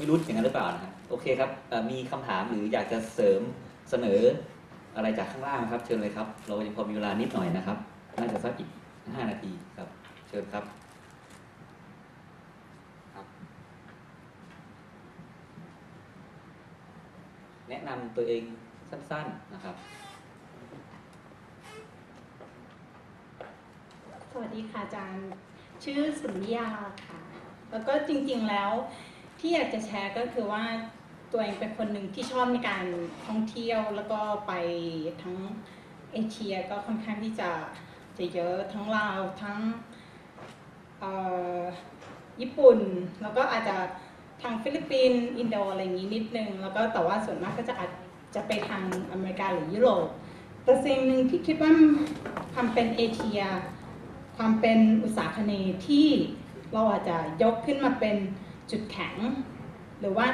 ไม่รู้อย่างนั้นหรือเปล่านะฮะโอเคครับเอ่อมีคำถามหรืออยากจะเสริมเสนออะไรจากข้างล่างครับ เชิญเลยครับ เรายังพอมีเวลานิดหน่อยนะครับ น่าจะสักอีกห้านาทีครับ เชิญครับแนะนำตัวเองสั้น ๆนะครับ สวัสดีค่ะอาจารย์ ชื่อสุริยาค่ะ แล้วก็จริงๆแล้ว ที่อยากจะแชร์ก็คือว่าตัวเองเป็นคนหนึ่งที่ชอบในการท่องเที่ยวแล้วก็ไปทั้งเอเชียก็ค่อนข้างที่จะจะเยอะทั้งลาวทั้งญี่ปุ่น แล้วก็อาจจะทางฟิลิปปินส์อินโดอะไรอย่างนี้นิดนึง แล้วก็แต่ว่าส่วนมากก็จะอาจจะไปทางอเมริกาหรือยุโรปแต่สิ่งหนึ่งที่คิดว่าความเป็นเอเชีย ความเป็นอุตสาหคเนย์ที่เราอาจจะยกขึ้นมาเป็น จุดแข็ง หรือว่า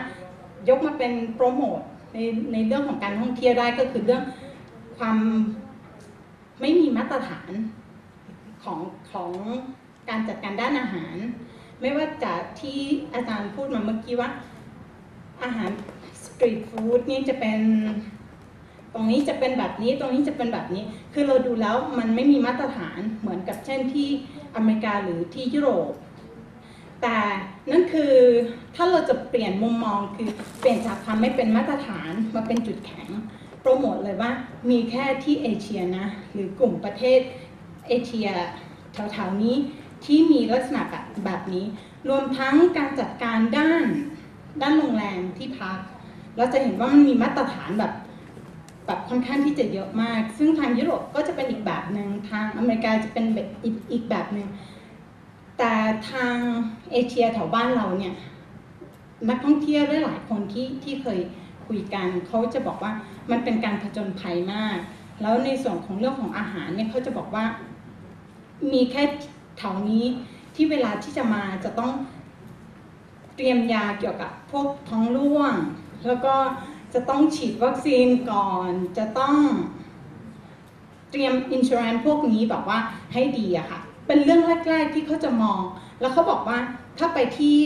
ยกมาเป็นโปรโมทในในเรื่องของการท่องเที่ยวได้ก็คือเรื่องความไม่มีมาตรฐานของของการจัดการด้านอาหาร ไม่ว่าจะที่อาจารย์พูดมาเมื่อกี้ว่า อาหารสตรีทฟู้ดนี่จะเป็นตรงนี้จะเป็นแบบนี้ตรงนี้จะเป็นแบบนี้ คือเราดูแล้วมันไม่มีมาตรฐานเหมือนกับเช่นที่อเมริกาหรือที่ยุโรป แต่นั่นคือถ้าเราจะเปลี่ยนมุมมองคือเปลี่ยนจากความไม่เป็นมาตรฐานมาเป็นจุดแข็ง โปรโมทเลยว่ามีแค่ที่เอเชียนะ หรือกลุ่มประเทศเอเชียแถวๆนี้ที่มีลักษณะแบบแบบนี้ รวมทั้งการจัดการด้านด้านโรงแรมที่พัก เราจะเห็นว่ามันมีมาตรฐานแบบแบบค่อนข้างที่จะเยอะมาก ซึ่งทางยุโรปก็จะเป็นอีกแบบหนึ่งทางอเมริกาจะเป็นแบบอีกอีกแบบหนึ่ง แต่ทางเอเชียแถวบ้านเราเนี่ยนักท่องเที่ยวได้หลายคนที่ที่เคยคุยกันเขาจะบอกว่ามันเป็นการผจญภัยมาก แล้วในส่วนของเรื่องของอาหารเนี่ยเขาจะบอกว่า มีแค่แถวนี้ที่เวลาที่จะมาจะต้องเตรียมยาเกี่ยวกับพวกท้องร่วง แล้วก็จะต้องฉีดวัคซีนก่อน จะต้องเตรียมอินชู a n นพวกนี้แบบว่าให้ดีอะค่ะ เป็นเรื่องแรก ๆ ที่เขาจะมอง แล้วเขาบอกว่าถ้าไปที่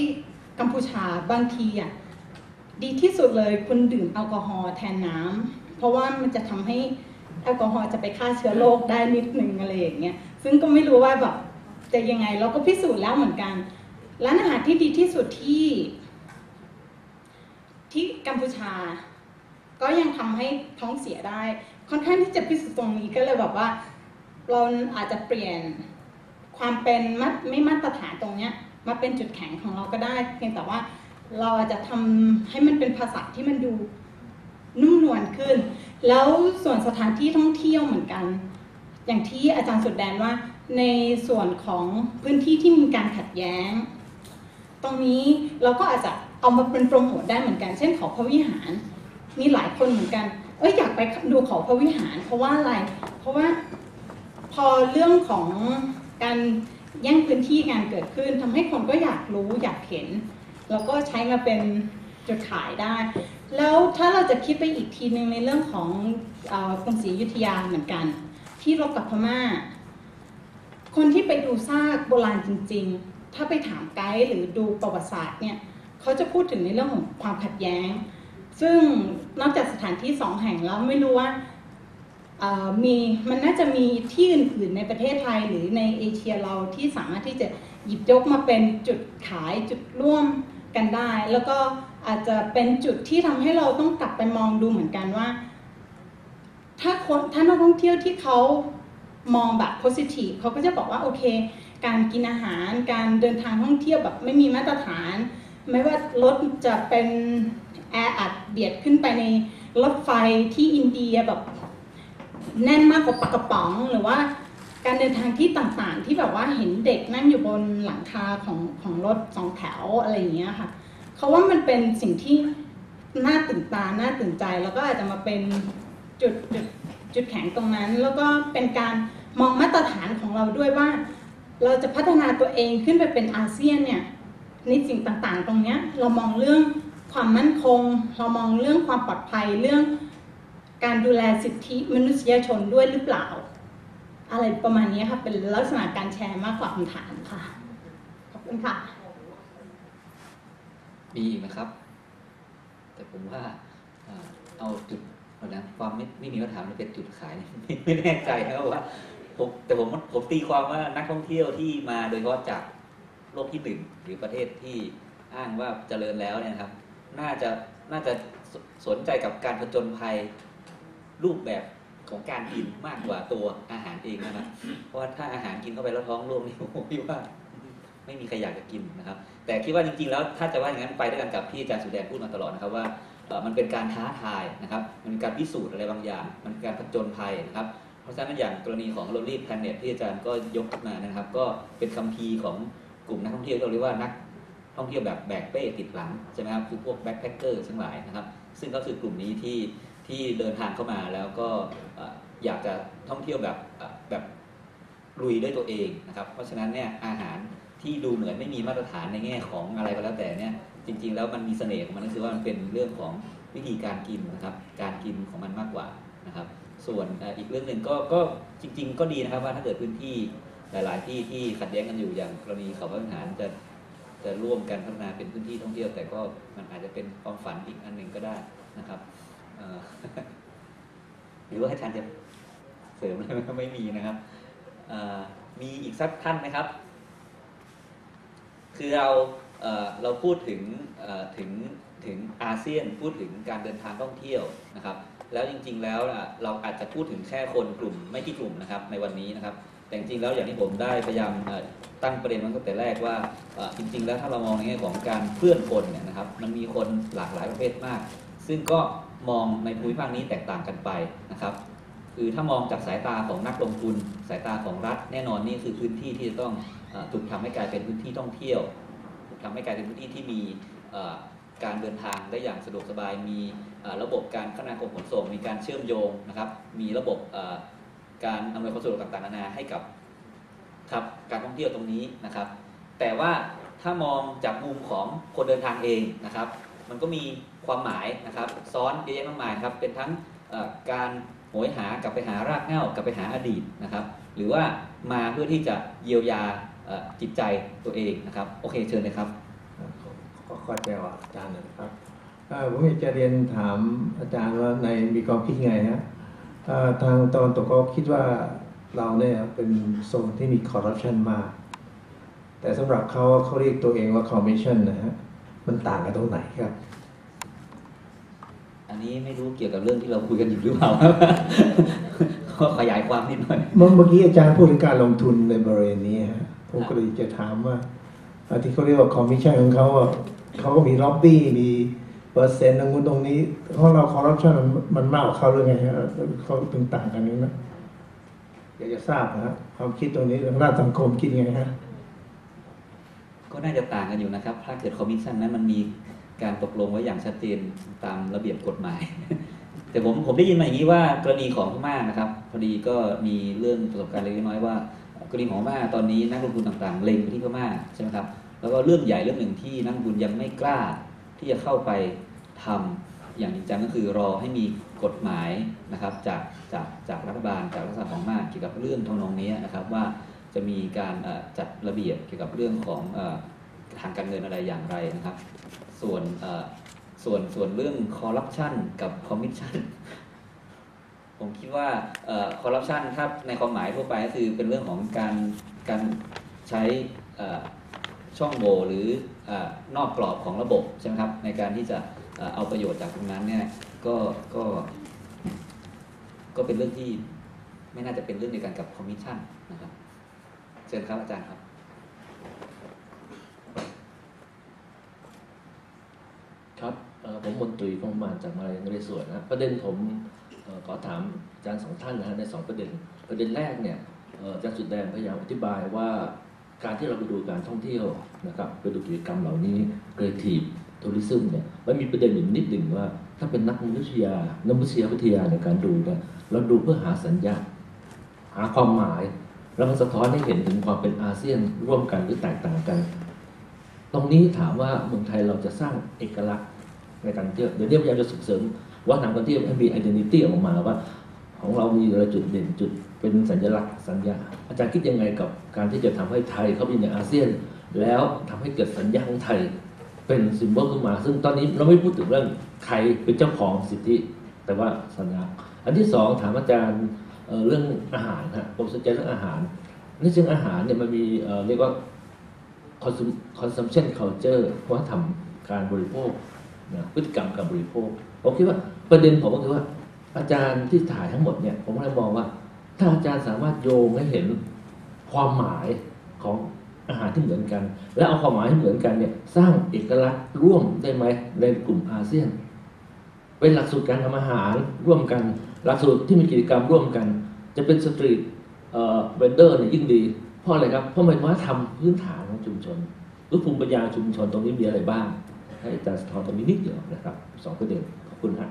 กัมพูชาบางทีอะดีที่สุดเลยคุณดื่มแอลกอฮอล์แทนน้ำเพราะว่ามันจะทำให้แอลกอฮอล์จะไปฆ่าเชื้อโรคได้นิดนึงอะไรอย่างเงี้ยซึ่งก็ไม่รู้ว่าแบบจะยังไงเราก็พิสูจน์แล้วเหมือนกันร้านอาหารที่ดีที่สุดที่ ที่กัมพูชา ก็ยังทำให้ท้องเสียได้ ค่อนข้างที่จะพิสูจน์ตรงนี้ก็เลยแบบว่า เราอาจจะเปลี่ยน ความเป็นมัดไม่มาตรฐานตรงเนี้ยมาเป็นจุดแข็งของเราก็ได้ เพียงแต่ว่าเราอาจจะทำให้มันเป็นภาษาที่มันดูนุ่มนวลขึ้น แล้วส่วนสถานที่ท่องเที่ยวเหมือนกัน อย่างที่อาจารย์สุดแดนว่าในส่วนของพื้นที่ที่มีการขัดแย้ง ตรงนี้เราก็อาจจะเอามาเป็นโปรโมทได้เหมือนกัน เช่นเขาพระวิหาร มีหลายคนเหมือนกัน เอ้ยอยากไปดูเขาพระวิหาร เพราะว่าอะไร เพราะว่าพอเรื่องของ การแย่งพื้นที่การเกิดขึ้นทำให้คนก็อยากรู้อยากเห็น แล้วก็ใช้มาเป็นจุดขายได้ แล้วถ้าเราจะคิดไปอีกทีหนึ่งในเรื่องของออกรุงศรีอยุธยาเหมือนกัน ที่รบกับพม่า คนที่ไปดูซากโบราณจริง ๆ ถ้าไปถามไกด์หรือดูประวัติศาสตร์เนี่ยเขาจะพูดถึงในเรื่องของความขัดแย้ง ซึ่งนอกจากสถานที่สองแห่งแล้วไม่รู้ว่า มีมันน่าจะมีที่อื่นๆในประเทศไทยหรือในเอเชียเราที่สามารถที่จะหยิบยกมาเป็นจุดขายจุดร่วมกันได้ แล้วก็อาจจะเป็นจุดที่ทำให้เราต้องกลับไปมองดูเหมือนกันว่า ถ้าคนถ้านักท่องเที่ยวที่เขามองแบบ positive เขาก็จะบอกว่าโอเค การกินอาหาร การเดินทางท่องเที่ยวแบบไม่มีมาตรฐาน ไม่ว่ารถจะเป็นแออัดเบียดขึ้นไปในรถไฟที่อินเดียแบบ แน่นมากกว่าปากกระป๋องหรือว่า การเดินทางที่ต่างๆ ที่แบบว่าเห็นเด็กนั่งอยู่บนหลังคาของของรถสองแถวอะไรอย่างเงี้ยค่ะเขาว่ามันเป็นสิ่งที่น่าตื่นตาน่าตื่นใจ แล้วก็อาจจะมาเป็นจุดจุดจุดแข็งตรงนั้น แล้วก็เป็นการมองมาตรฐานของเราด้วยว่า เราจะพัฒนาตัวเองขึ้นไปเป็นอาเซียนเนี่ยในสิ่งต่างๆ ตรงเนี้ยเรามองเรื่องความมั่นคง เรามองเรื่องความปลอดภัยเรื่อง การดูแลสิทธิมนุษยชนด้วยหรือเปล่า อะไรประมาณนี้ค่ะเป็นลักษณะการแชร์มากกว่าคำถามค่ะ ขอบคุณค่ะ มีอีกไหมครับ แต่ผมว่าเอาจุดเอานะความไม่ไม่มีมาตรฐามเป็นจุดขาย ไม่แน่ใจนะครับว่าผมแต่ผมผมตีความว่านักท่องเที่ยวที่มาโดยเฉพาะจากโลกที่หนึ่งหรือประเทศที่อ้างว่าเจริญแล้วเนี่ยครับ น่าจะน่าจะสสนใจกับการผจญภัย รูปแบบของการกินมากกว่าตัวอาหารเองนะครับ เพราะว่าถ้าอาหารกินเข้าไปแล้วท้องร่วงนี่ผมคิดว่า ไม่มีใครอยากจะกินนะครับ แต่คิดว่าจริงๆ แล้วถ้าจะว่าอย่างนั้นไปด้วยกันกับที่อาจารย์สุแดงพูดมาตลอดนะครับว่ามันเป็นการท้าทายนะครับ มันเป็นการพิสูจน์อะไรบางอย่าง มันเป็นการผจญภัยนะครับ เพราะฉะนั้นอย่างกรณีของ Lonely Planet ที่อาจารย์ก็ยกขึ้นมานะครับ ก็เป็นคัมภีร์ของกลุ่มนักท่องเที่ยวที่เราเรียกว่านักท่องเที่ยวแบบแบกเป้ติดหลังใช่ไหมครับคือพวกแบ็คแพคเกอร์ทั้งหลายนะครับ ซึ่งก็คือกลุ่มนี้ที่ ที่เดินทางเข้ามาแล้วก็อยากจะท่องเที่ยวแบบแบบลุยด้วยตัวเองนะครับ เพราะฉะนั้นเนี่ยอาหารที่ดูเหมือนไม่มีมาตรฐานในแง่ของอะไรก็แล้วแต่เนี่ยจริง ๆ แล้วมันมีเสน่ห์ของมันก็คือว่ามันเป็นเรื่องของวิธีการกินนะครับ การกินของมันมากกว่านะครับ ส่วนอีกเรื่องหนึ่งก็ก็จริง ๆ ก็ดีนะครับว่าถ้าเกิดพื้นที่หลาย ๆ ที่ที่ขัดแย้งกันอยู่อย่างกรณีเขาพระวิหารจะจะร่วมกันพัฒนาเป็นพื้นที่ท่องเที่ยว แต่ก็มันอาจจะเป็นความฝันอีกอันหนึ่งก็ได้นะครับ หรือว่าอาจารย์จะเสริมอะไรไหมไม่มีนะครับมีอีกสักท่านไหมครับ คือเราเเราพูดถึงถึงถึงอาเซียนพูดถึงการเดินทางท่องเที่ยวนะครับ แล้วจริง ๆ แล้วอะเราอาจจะพูดถึงแค่คนกลุ่มไม่กี่กลุ่มนะครับ ในวันนี้นะครับ แต่จริงๆแล้วอย่างที่ผมได้พยายามตั้งประเด็นมันตั้งแต่แรกว่าจริง ๆ แล้วถ้าเรามองในแง่ของการเพื่อนคนเนี่ยนะครับ มันมีคนหลากหลายประเภทมาก ซึ่งก็ มองในภูมิภาคนี้แตกต่างกันไปนะครับ คือถ้ามองจากสายตาของนักลงทุน สายตาของรัฐ แน่นอนนี่คือพื้นที่ที่จะต้องอถูกทำให้กลายเป็นพื้นที่ท่องเที่ยวถูกทำให้กลายเป็นพื้นที่ที่มีการเดินทางได้อย่างสะดวกสบาย มีระบบการคมนาคมขนส่ง มีการเชื่อมโยงนะครับ มีระบบการอำนวยความสะดวกต่างๆนานาให้กับครับการท่องเที่ยวตรงนี้นะครับ แต่ว่าถ้ามองจากมุมของคนเดินทางเองนะครับ มันก็มีความหมายนะครับ ซ้อนเยอะแยะมากมายครับ เป็นทั้งการโหยหากลับไปหารากเหง้ากลับไปหาอดีตนะครับ หรือว่ามาเพื่อที่จะเยียวยาจิตใจตัวเองนะครับ โอเคเชิญเลยครับขอขอแจวอาจารย์หน่อยนะครับผมอยากจะเรียนถามอาจารย์ว่าในมีความคิดไงฮะทางตะวันตกก็คิดว่าเราเนี่ยเป็นโซนที่มีคอร์รัปชันมาก แต่สำหรับเขาเขาเรียกตัวเองว่าคอมมิชชั่นนะฮะ มันต่างกันตรงไหนครับ อันนี้ไม่รู้เกี่ยวกับเรื่องที่เราคุยกันอยู่หรือเปล่าก็ขยายความนิดหน่อยเมื่อเมื่อกี้อาจารย์พูดถึงการลงทุนในบริเวณนี้ฮะผมก็เลยจะถามว่าเอ่อที่เขาเรียกว่าคอมมิชชั่นของเขาอะเขาก็มีล็อบบี้มีเปอร์เซ็นต์ตรงนู้นตรงนี้ของเราคอร์รัปชันมันมันมากกว่าเขาหรือไงฮะเขาถึงต่างกันนี้นะอยากจะทราบนะฮะความคิดตรงนี้ทางด้านสังคมคิดไงฮะ ก็น่าจะต่างกันอยู่นะครับ ถ้าเกิดคอมมิชชั่นนั้นมันมีการตกลงไว้อย่างชัดเจนตามระเบียบกฎหมาย แต่ผมผมได้ยินมาอย่างนี้ว่ากรณีของพม่านะครับพอดีก็มีเรื่องประสบการณ์เล็กน้อยว่ากรณีของพม่าตอนนี้นักลงทุนต่างๆ เล็งไปที่พม่าใช่ไหมครับแล้วก็เรื่องใหญ่เรื่องหนึ่งที่นักลงทุนยังไม่กล้าที่จะเข้าไปทำอย่างจริงจังก็คือรอให้มีกฎหมายนะครับจากจากจากรัฐบาลจากรัฐบาลของพม่าเกี่ยวกับเรื่องทำนองนี้นะครับว่า จะมีการจัดระเบียบเกี่ยวกับเรื่องของอทางการเงินอะไรอย่างไรนะครับ ส่วนส่วนส่วนเรื่องคอร์รัปชันกับคอมมิชชั่นผมคิดว่าคอร์รัปชันถ้าในความหมายทั่วไปก็คือเป็นเรื่องของการการใช้ช่องโหว่หรืออนอกกรอบของระบบใช่ไหมครับในการที่จะเอาประโยชน์จากตรงนั้นเนี่ยก็ก็ก็เป็นเรื่องที่ไม่น่าจะเป็นเรื่องเดียวกันกับคอมมิชชั่นนะครับ เชิญครับอาจารย์ครับ ครับผมมนตรีคงมาจากมาเลนเรศวรนะประเด็นผมขอถามอาจารย์สองท่านนะฮะในสองประเด็น ประเด็นแรกเนี่ยอาจารย์สุดแดงพยายามอธิบายว่าการที่เราไปดูการท่องเที่ยวนะครับไปดูกิจกรรมเหล่านี้ creative tourism เนี่ยมันมีประเด็นอยู่นิดหนึ่งว่า ถ้าเป็นนักมนุษยานักมนุษยวิทยาในการดูเนี่ยเราดูเพื่อหาสัญญา หาความหมาย แล้วมันสะท้อนให้เห็นถึงความเป็นอาเซียนร่วมกันหรือแตกต่างกัน ตรงนี้ถามว่าเมืองไทยเราจะสร้างเอกลักษณ์ในการเที่ยวเดี๋ยวนี้พยายามจะส่งเสริมว่าทางการเที่ยวให้มี identity ออกมาว่า ของเรามีอะไรจุดเด่นจุดเป็นสัญลักษณ์สัญญา อาจารย์คิดยังไงกับการที่จะทำให้ไทยเข้าไปในอาเซียน แล้วทำให้เกิดสัญญาของไทยเป็นซิมโบลขึ้นมา ซึ่งตอนนี้เราไม่พูดถึงเรื่องใครเป็นเจ้าของสิทธิ แต่ว่าสัญญา อันที่สองถามอาจารย์ เรื่องอาหารฮะผมสนใจเรื่องอาหารในเชิงอาหารเนี่ยมันมีเรียกว่า consum- consumption culture วัฒนธรรมการบริโภคนะพฤติกรรมการบริโภคผมคิดว่าประเด็นผมก็คือว่า อาจารย์ที่ถ่ายทั้งหมดเนี่ยผมก็เลยมองว่า ถ้าอาจารย์สามารถโยงให้เห็นความหมายของอาหารที่เหมือนกัน และเอาความหมายที่เหมือนกันเนี่ยสร้างเอกลักษณ์ร่วมได้ไหมในกลุ่มอาเซียน เป็นหลักสูตรการทำอาหารร่วมกัน หลักสูตรที่มีกิจกรรมร่วมกัน จะเป็นสตรีทเวนเดอร์เนี่ยยิ่งดี เพราะอะไรครับ เพราะมันว่าทำพื้นฐานของชุมชนหรือภูมิปัญญาชุมชนตรงนี้มีอะไรบ้าง ให้อาจารย์สะท้อนตรงนี้นิดเดียวนะครับสองประเด็นขอบคุณครับ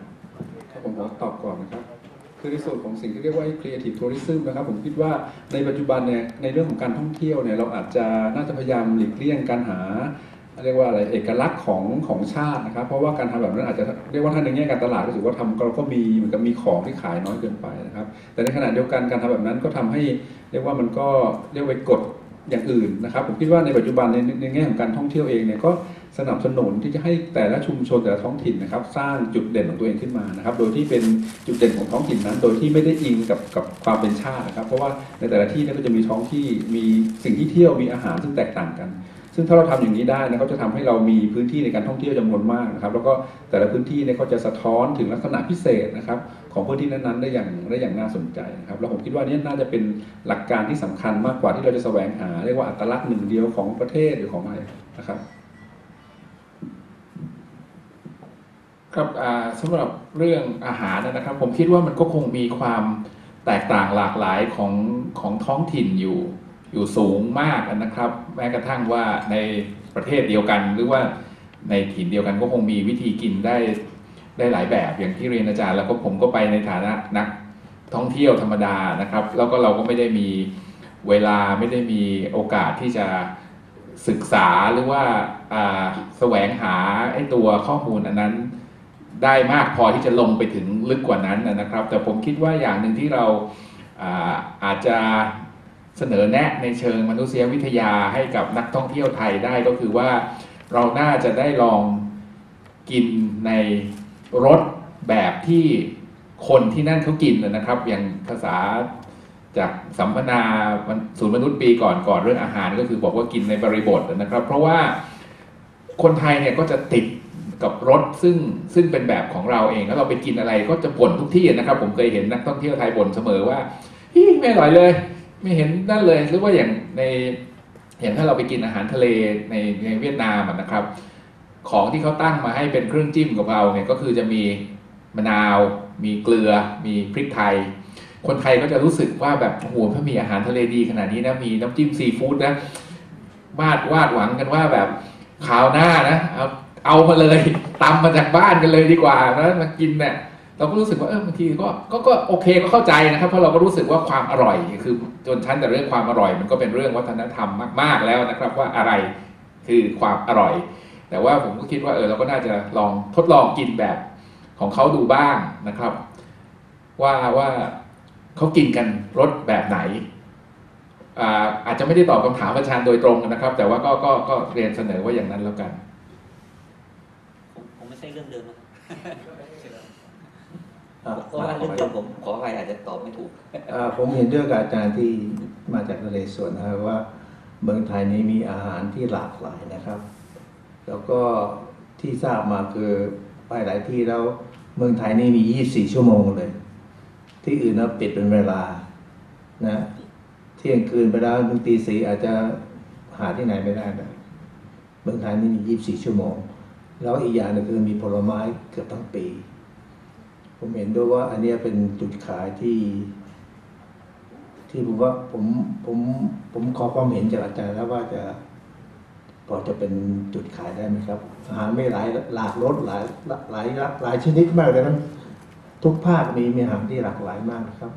ครับผมขอตอบก่อนนะครับคือในส่วนของสิ่งที่เรียกว่า creative tourism นะครับ ผมคิดว่าในปัจจุบันเนี่ยในเรื่องของการท่องเที่ยวเนี่ยเราอาจจะน่าจะพยายามหลีกเลี่ยงการหา เรียกว่าอะไรเอกลักษณ์ของของชาตินะครับ เพราะว่าการทำแบบนั้นอาจจะเรียกว่าถ้าในแง่การตลาดก็ถือว่าทำเราก็มีเหมือนกับมีของที่ขายน้อยเกินไปนะครับ แต่ในขณะเดียวกันการทำแบบนั้นก็ทำให้เรียกว่ามันก็เรียกว่าไปกดอย่างอื่นนะครับ ผมคิดว่าในปัจจุบันในในแง่ของการท่องเที่ยวเองเนี่ยก็สนับสนุนที่จะให้แต่ละชุมชนแต่ละท้องถิ่นนะครับ สร้างจุดเด่นของตัวเองขึ้นมานะครับ โดยที่เป็นจุดเด่นของท้องถิ่นนั้น โดยที่ไม่ได้อิงกับกับความเป็นชาตินะครับ เพราะว่าในแต่ละที่เนี่ยก็จะมีท้องที่มีสิ่งที่เที่ยวมีอาหารซึ่งแตกต่างกัน ซึ่งถ้าเราทำอย่างนี้ได้นะก็จะทำให้เรามีพื้นที่ในการท่องเที่ยวจำนวนมากนะครับ แล้วก็แต่ละพื้นที่เนี่ยก็จะสะท้อนถึงลักษณะพิเศษนะครับของพื้นที่นั้นๆได้อย่างได้อย่างน่าสนใจนะครับ แล้วผมคิดว่านี่น่าจะเป็นหลักการที่สำคัญมากกว่าที่เราจะแสวงหาเรียกว่าอัตลักษณ์หนึ่งเดียวของประเทศหรือของอะไรนะครับครับอ่าสำหรับเรื่องอาหารนะครับ ผมคิดว่ามันก็คงมีความแตกต่างหลากหลายของของท้องถิ่นอยู่ อยู่สูงมากนะครับ แม้กระทั่งว่าในประเทศเดียวกัน หรือว่าในถิ่นเดียวกันก็คงมีวิธีกินได้ได้หลายแบบอย่างที่เรียนอาจารย์ แล้วก็ผมก็ไปในฐานะนักท่องเที่ยวธรรมดานะครับ แล้วก็เราก็ไม่ได้มีเวลาไม่ได้มีโอกาสที่จะศึกษาหรือว่าแสวงหาไอ้ตัวข้อมูลอันนั้นได้มากพอที่จะลงไปถึงลึกกว่านั้นนะครับ แต่ผมคิดว่าอย่างหนึ่งที่เราอาอาจจะ เสนอแนะในเชิงมนุษยวิทยาให้กับนักท่องเที่ยวไทยได้ก็คือว่าเราน่าจะได้ลองกินในรสแบบที่คนที่นั่นเขากินนะครับ อย่างภาษาจากสัมมนาศูนย์มนุษย์ปีก่อนก่อนเรื่องอาหารก็คือบอกว่ากินในบริบทนะครับ เพราะว่าคนไทยเนี่ยก็จะติดกับรถซึ่งซึ่งเป็นแบบของเราเอง แล้วเราไปกินอะไรก็จะบ่นทุกที่นะครับ ผมเคยเห็นนักท่องเที่ยวไทยบ่นเสมอว่าฮี่ไม่อร่อยเลย ไม่เห็นนั่นเลยหรือว่าอย่างในอย่างถ้าเราไปกินอาหารทะเลในในเวียดนามนะครับ ของที่เขาตั้งมาให้เป็นเครื่องจิ้มกับเราเนี่ยก็คือจะมีมะนาว มีเกลือ มีพริกไทย คนไทยก็จะรู้สึกว่าแบบโอ้โหถ้ามีอาหารทะเลดีขนาดนี้นะมีน้ำจิ้มซีฟู้ดนะวาดวาดหวังกันว่าแบบคราวหน้านะเอาเอามาเลยตำมาจากบ้านกันเลยดีกว่าแล้วมากินเนี่ย เราก็รู้สึกว่าเออบางทีก็ก็ก็โอเคก็เข้าใจนะครับเพราะเราก็รู้สึกว่าความอร่อยคือจนชั้นแต่เรื่องความอร่อย มันก็เป็นเรื่องวัฒนธรรมมาก ๆแล้วนะครับ ว่าอะไรคือความอร่อย แต่ว่าผมก็คิดว่าเออเราก็น่าจะลองทดลองกินแบบของเขาดูบ้างนะครับ ว่าว่าเขากินกันรสแบบไหนอาอาจจะไม่ได้ตอบคำถามอาจารย์โดยตรงนะครับ แต่ว่าก็ก็ก็เรียนเสนอว่าอย่างนั้นแล้วกันผมไม่ใช่เรื่องเดิมนะ เพราะว่าเรื่องเดิมผมขออภัยอาจจะตอบไม่ถูกอ่าผมเห็นด้วยกับอาจารย์ที่มาจากนเรศวรนะครับว่าเมืองไทยนี้มีอาหารที่หลากหลายนะครับ แล้วก็ที่ทราบมาคือไปหลายที่แล้วเมืองไทยนี่มี 24 ชั่วโมงเลย ที่อื่นนะปิดเป็นเวลานะเที่ยงคืนไปแล้วบางตีสีอาจจะหาที่ไหนไม่ได้นะเมืองไทยนี่มี 24 ชั่วโมง แล้วอีกอย่างหนึงคือมีผลไม้เกือบทั้งปี ผมเห็นด้วยว่าอันนี้เป็นจุดขายที่ ที่ผมว่าผมผมผมขอความเห็นจากอาจารย์แล้วว่าจะพอจะเป็นจุดขายได้ไหมครับ อาหารไม่หลายหลากรสหลายหลายหลายชนิดมากเลยนะทุกภาคมีมีอาหารที่หลากหลายมากนะครับ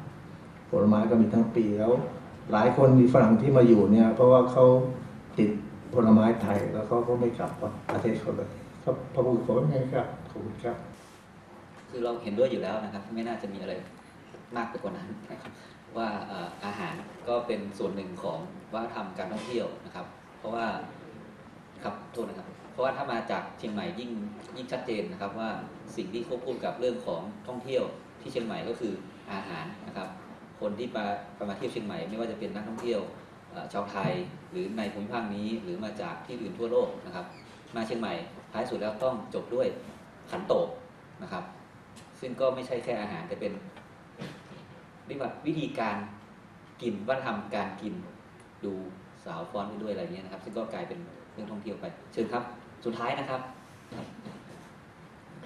ผลไม้ก็มีทั้งปีแล้ว หลายคนมีฝรั่งที่มาอยู่เนี่ย เพราะว่าเขาติดผลไม้ไทยแล้วเขาก็ไม่กลับประเทศเขาเลยครับพระบุตรขอไงครับขอบคุณครับ คือเราเห็นด้วยอยู่แล้วนะครับ ไม่น่าจะมีอะไรมากไปกว่านั้นนะครับว่าอาหารก็เป็นส่วนหนึ่งของวัฒนธรรมการท่องเที่ยวนะครับ เพราะว่าครับโทษนะครับ เพราะว่าถ้ามาจากเชียงใหม่ยิ่งยิ่งชัดเจนนะครับว่าสิ่งที่ควบคู่กับเรื่องของท่องเที่ยวที่เชียงใหม่ก็คืออาหารนะครับ คนที่มามาเที่ยวเชียงใหม่ไม่ว่าจะเป็นนักท่องเที่ยวชาวไทยหรือในภูมิภาคนี้หรือมาจากที่อื่นทั่วโลกนะครับ มาเชียงใหม่ท้ายสุดแล้วต้องจบด้วยขันโตกนะครับ ซึ่งก็ไม่ใช่แค่อาหารแต่เป็นเรียกว่าวิธีการกินวัฒนธรรมการกินดูสาวฟ้อนไปด้วยอะไรเงี้ยนะครับ ซึ่งก็กลายเป็นเรื่องท่องเที่ยวไป เชิญครับ สุดท้ายนะครับ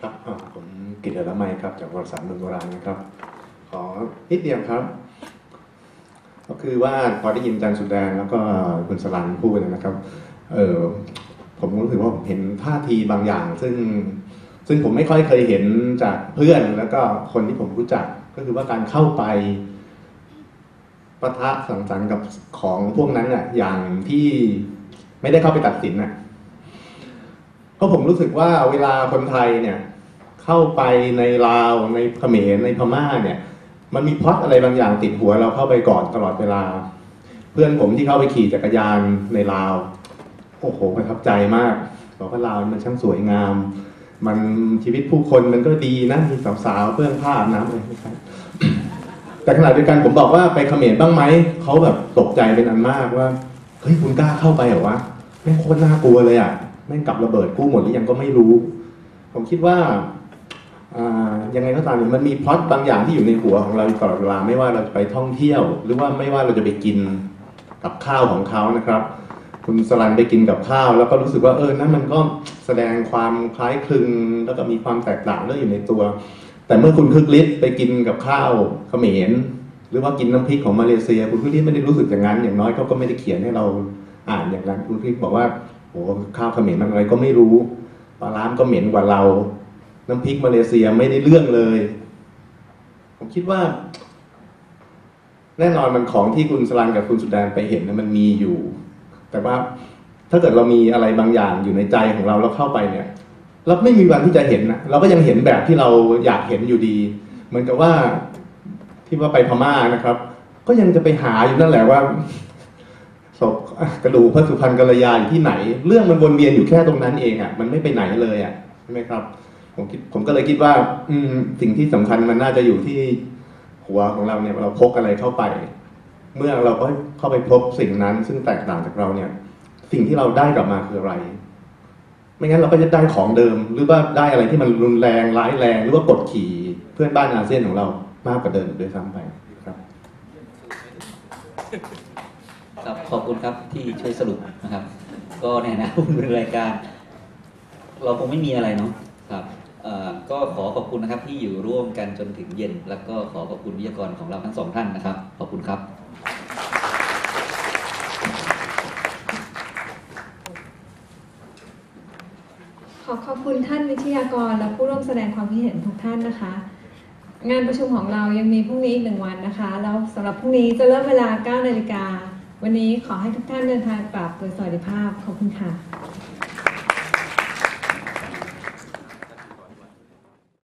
ครับผมกิตติละไมครับ จากวารสารเมืองโบราณนะครับ ขอนิดเดียวครับ ก็คือว่าพอได้ยินอาจารย์สุดแดงแล้วก็คุณสลันพูดนยนะครับ เออผมรู้สึกว่าผมเห็นท่าทีบางอย่าง ซึ่ง ซึ่งผมไม่ค่อยเคยเห็นจากเพื่อนแล้วก็คนที่ผมรู้จักก็คือว่าการเข้าไปปะทะสังสรรค์กับของพวกนั้นอะ อย่างที่ไม่ได้เข้าไปตัดสินอะเพราะผมรู้สึกว่าเวลาคนไทยเนี่ย เข้าไปในลาวในเขมรในพม่าเนี่ย มันมีพล็อตอะไรบางอย่างติดหัวเราเข้าไปก่อนตลอดเวลา เพื่อนผมที่เข้าไปขี่จักรยานในลาว โอ้โหประทับใจมากบอกว่าลาวมันช่างสวยงาม มันชีวิตผู้คนมันก็ดีนะมีสาวๆเพื่อนผ้าอาบน้ำอะไรไม่ใช่แต่ขณะเดียวกันผมบอกว่าไปเขมรบ้างไหมเขาแบบตกใจเป็นอันมากว่าเฮ้ยคุณกล้าเข้าไปเหรอวะแม่งโคตรน่ากลัวเลยอะแม่งกลับระเบิดกู้หมดหรือยังก็ไม่รู้ ผมคิดว่าอายังไงก็ตามมันมีพล็อตบางอย่างที่อยู่ในหัวของเราตลอดเวลาไม่ว่าเราจะไปท่องเที่ยว หรือว่าไม่ว่าเราจะไปกินกับข้าวของเขานะครับ คุณสลันไปกินกับข้าว แล้วก็รู้สึกว่าเออนั่นมันก็แสดงความคล้ายคลึงแล้วก็มีความแตกต่างด้วยอยู่ในตัว แต่เมื่อคุณคึกฤทธิ์ไปกินกับข้าวเขมรหรือว่ากินน้ำพริกของมาเลเซีย คุณคึกฤทธิ์ไม่ได้รู้สึกอย่างนั้นอย่างน้อยเขาก็ไม่ได้เขียนให้เราอ่านอย่างนั้นคุณคึกฤทธิ์บอกว่าโอ้ข้าวเขมรมันอะไรก็ไม่รู้ปลาร้ามนก็เหม็นกว่าเรา น้ำพริกมาเลเซียไม่ได้เรื่องเลย ผมคิดว่า แน่นอนมันของที่คุณสลันกับคุณสุดแดนไปเห็นนะมันมีอยู่ แต่ว่าถ้าเกิดเรามีอะไรบางอย่างอยู่ในใจของเราแล้วเข้าไปเนี่ยเราไม่มีวันที่จะเห็นนะเราก็ยังเห็นแบบที่เราอยากเห็นอยู่ดี เหมือนกับว่าที่ว่าไปพม่านะครับ ก็ยังจะไปหาอยู่นั่นแหละว่าศพกระดูกพระสุพรรณกัลยาอยู่ที่ไหน เรื่องมันวนเวียนอยู่แค่ตรงนั้นเองอะ มันไม่ไปไหนเลยอะใช่ไหมครับ ผมคิดผมก็เลยคิดว่า อืมสิ่งที่สำคัญมันน่าจะอยู่ที่หัวของเราเนี่ยเราพกอะไรเข้าไป เมื่อเราก็เข้าไปพบสิ่งนั้น ซึ่งแตกต่างจากเราเนี่ย สิ่งที่เราได้กลับมาคืออะไร ไม่งั้นเราก็จะได้ของเดิม หรือว่าได้อะไรที่มันรุนแรงร้ายแรง หรือว่ากดขี่เพื่อนบ้านอาเซียนของเรามากกว่าเดิมด้วยซ้ำไปครับครับขอบคุณครับที่ช่วยสรุปนะครับ ก็ในฐานะผู้ดำเนินรายการ เราคงไม่มีอะไรเนาะครับก็ขอขอบคุณนะครับที่อยู่ร่วมกันจนถึงเย็น แล้วก็ขอขอบคุณวิทยากรของเราทั้งสองท่านนะครับ ขอบคุณครับ คุณท่านวิทยากรและผู้ร่วมแสดงความคิดเห็นทุกท่านนะคะ งานประชุมของเรายังมีพรุ่งนี้อีกหนึ่งวันนะคะ แล้วสำหรับพรุ่งนี้จะเริ่มเวลา9นาฬิกา วันนี้ขอให้ทุกท่านเดินทางกลับโดยสวัสดิภาพ ขอบคุณค่ะ